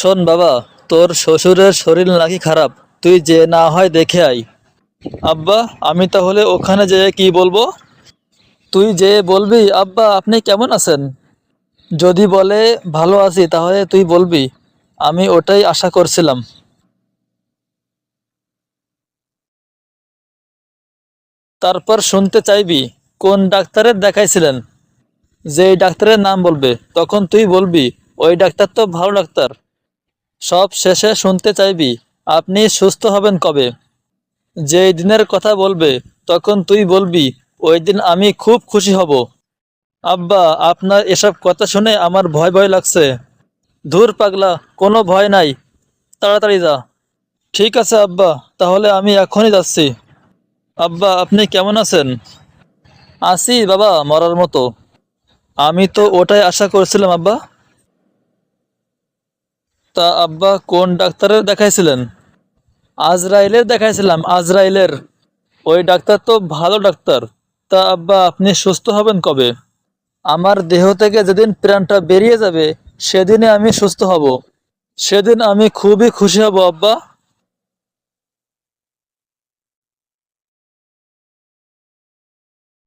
শোন বাবা, তোর শ্বশুরের শরীর নাকি খারাপ, তুই যে না হয় দেখে আই আব্বা, আমি তাহলে ওখানে যেয়ে কি বলব? তুই যে বলবি, আব্বা, আপনি কেমন আছেন? যদি বলে ভালো আছি, তাহলে তুই বলবি। আমি ওটাই আশা করছিলাম। তারপর শুনতে চাইবি, কোন ডাক্তারের দেখাইছিলেন? যেই ডাক্তারের নাম বলবে, তখন তুই বলবি, ওই ডাক্তার তো ভালো ডাক্তার। সব শেষে শুনতে চাইবি, আপনি সুস্থ হবেন কবে? যেই দিনের কথা বলবে, তখন তুই বলবি, ওই দিন আমি খুব খুশি হব। আব্বা, আপনার এসব কথা শুনে আমার ভয় ভয় লাগছে। ধুর পাগলা, কোনো ভয় নাই। তাড়াতাড়ি যা। ঠিক আছে আব্বা, তাহলে আমি এখনই যাচ্ছি। আব্বা, আপনি কেমন আছেন? আছি বাবা, মরার মতো। আমি তো ওটাই আশা করছিলাম আব্বা। তা আব্বা কোন ডাক্তারের দেখাইছিলেন? আজরাইলের দেখাইছিলাম, আজরাইলের। ওই ডাক্তার তো ভালো ডাক্তার। তা আব্বা, আপনি সুস্থ হবেন কবে? আমার দেহ থেকে যেদিন প্রাণটা বেরিয়ে যাবে, সেদিনে আমি সুস্থ হব। সেদিন আমি খুবই খুশি হব আব্বা।